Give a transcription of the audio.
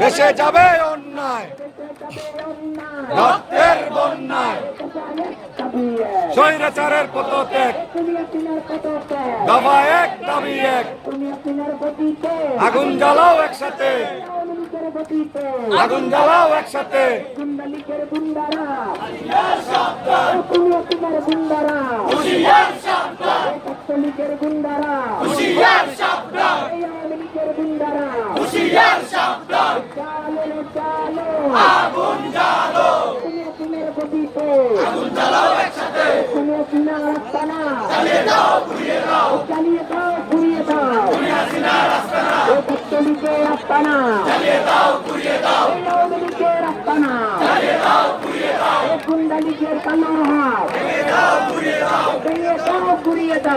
দেশে যাবে অন্যায়। রক্তের বন্যায়। স্বৈরাচারের পদত্যাগ দফা এক দাবি এক। আগুন জ্বালাও একসাথে। আগুন জ্বালাও একসাথে। গুন্ডালিকের গুন্ডারা কুমিয়া কুমার ঘুরিয়ে দাও এই আওয়ামী লীগের দাও এই গুন্ডালিকের কালো